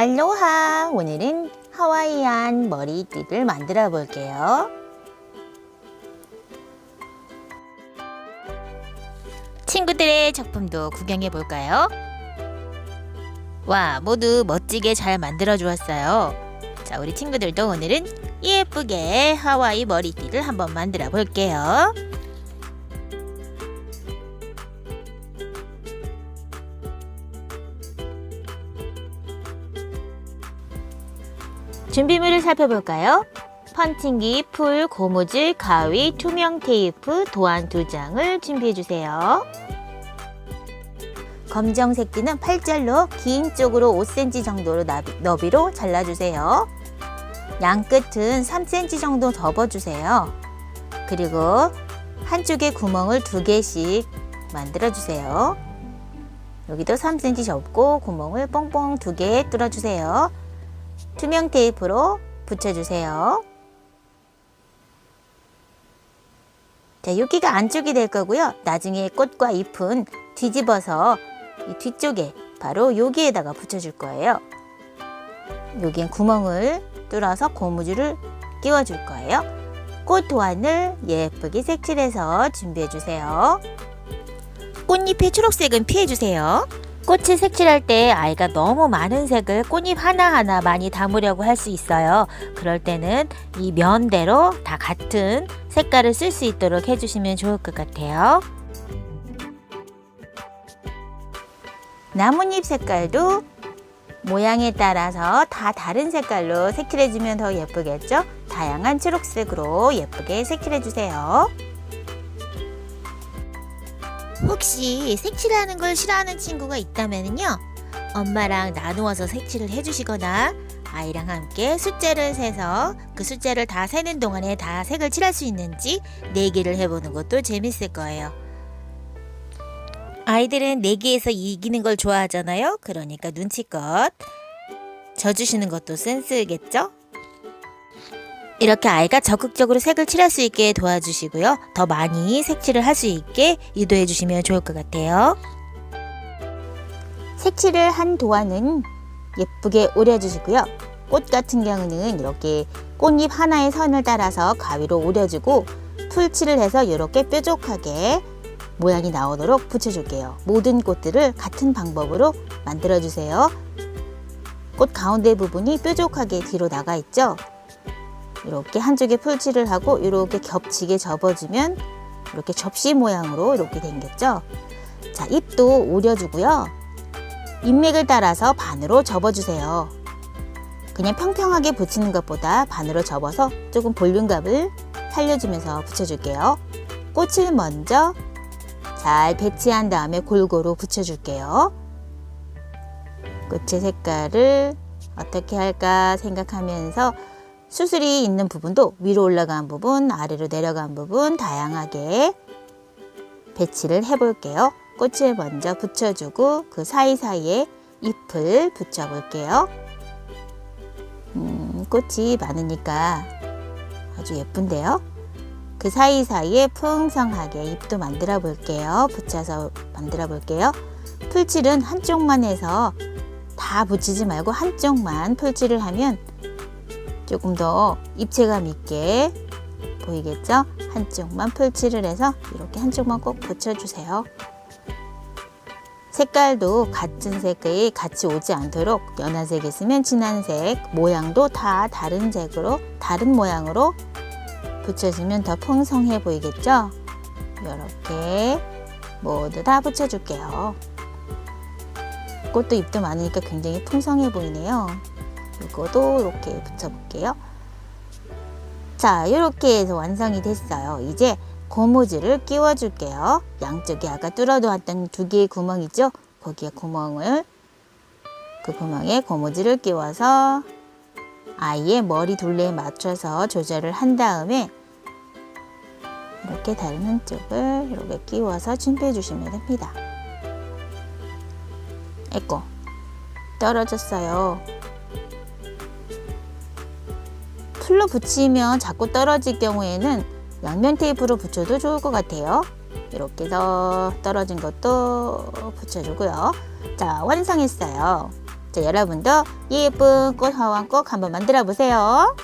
알로하! 오늘은 하와이안 머리띠를 만들어 볼게요. 친구들의 작품도 구경해 볼까요? 와, 모두 멋지게 잘 만들어 주었어요. 자, 우리 친구들도 오늘은 예쁘게 하와이 머리띠를 한번 만들어 볼게요. 준비물을 살펴볼까요? 펀칭기, 풀, 고무줄, 가위, 투명 테이프, 도안 두 장을 준비해 주세요. 검정색 띠는 팔절로 긴 쪽으로 5cm 정도로 너비로 잘라주세요. 양 끝은 3cm 정도 접어주세요. 그리고 한쪽에 구멍을 두 개씩 만들어주세요. 여기도 3cm 접고 구멍을 뻥뻥 두개 뚫어주세요. 투명 테이프로 붙여주세요. 자, 여기가 안쪽이 될 거고요. 나중에 꽃과 잎은 뒤집어서 이 뒤쪽에 바로 여기에다가 붙여줄 거예요. 여기엔 구멍을 뚫어서 고무줄을 끼워줄 거예요. 꽃 도안을 예쁘게 색칠해서 준비해 주세요. 꽃잎의 초록색은 피해 주세요. 꽃을 색칠할 때 아이가 너무 많은 색을 꽃잎 하나하나 많이 담으려고 할 수 있어요. 그럴 때는 이 면대로 다 같은 색깔을 쓸 수 있도록 해주시면 좋을 것 같아요. 나뭇잎 색깔도 모양에 따라서 다 다른 색깔로 색칠해주면 더 예쁘겠죠? 다양한 초록색으로 예쁘게 색칠해주세요. 혹시 색칠하는 걸 싫어하는 친구가 있다면요. 엄마랑 나누어서 색칠을 해주시거나 아이랑 함께 숫자를 세서 그 숫자를 다 세는 동안에 다 색을 칠할 수 있는지 내기를 해보는 것도 재밌을 거예요. 아이들은 내기에서 이기는 걸 좋아하잖아요. 그러니까 눈치껏 져주시는 것도 센스겠죠? 이렇게 아이가 적극적으로 색을 칠할 수 있게 도와주시고요. 더 많이 색칠을 할 수 있게 유도해 주시면 좋을 것 같아요. 색칠을 한 도안은 예쁘게 오려주시고요. 꽃 같은 경우는 이렇게 꽃잎 하나의 선을 따라서 가위로 오려주고 풀칠을 해서 이렇게 뾰족하게 모양이 나오도록 붙여줄게요. 모든 꽃들을 같은 방법으로 만들어주세요. 꽃 가운데 부분이 뾰족하게 뒤로 나가 있죠? 이렇게 한쪽에 풀칠을 하고 이렇게 겹치게 접어주면 이렇게 접시 모양으로 이렇게 생겼죠? 자, 잎도 오려주고요. 잎맥을 따라서 반으로 접어주세요. 그냥 평평하게 붙이는 것보다 반으로 접어서 조금 볼륨감을 살려주면서 붙여줄게요. 꽃을 먼저 잘 배치한 다음에 골고루 붙여줄게요. 꽃의 색깔을 어떻게 할까 생각하면서 수술이 있는 부분도 위로 올라간 부분, 아래로 내려간 부분 다양하게 배치를 해볼게요. 꽃을 먼저 붙여주고 그 사이사이에 잎을 붙여볼게요. 음, 꽃이 많으니까 아주 예쁜데요. 그 사이사이에 풍성하게 잎도 만들어 볼게요. 붙여서 만들어 볼게요. 풀칠은 한쪽만 해서 다 붙이지 말고 한쪽만 풀칠을 하면 조금 더 입체감 있게 보이겠죠? 한쪽만 풀칠을 해서 이렇게 한쪽만 꼭 붙여주세요. 색깔도 같은 색이 같이 오지 않도록 연한 색 있으면 진한 색, 모양도 다 다른 색으로, 다른 모양으로 붙여주면 더 풍성해 보이겠죠? 이렇게 모두 다 붙여줄게요. 꽃도 잎도 많으니까 굉장히 풍성해 보이네요. 이거도 이렇게 붙여볼게요. 자, 이렇게 해서 완성이 됐어요. 이제 고무줄을 끼워줄게요. 양쪽에 아까 뚫어놓았던 두 개의 구멍 있죠? 거기에 구멍을 그 구멍에 고무줄을 끼워서 아이의 머리 둘레에 맞춰서 조절을 한 다음에 이렇게 다른 한쪽을 이렇게 끼워서 준비해 주시면 됩니다. 에고 떨어졌어요. 풀로 붙이면 자꾸 떨어질 경우에는 양면 테이프로 붙여도 좋을 것 같아요. 이렇게 해서 떨어진 것도 붙여주고요. 자, 완성했어요. 자, 여러분도 예쁜 꽃 화원 꼭 한번 만들어 보세요.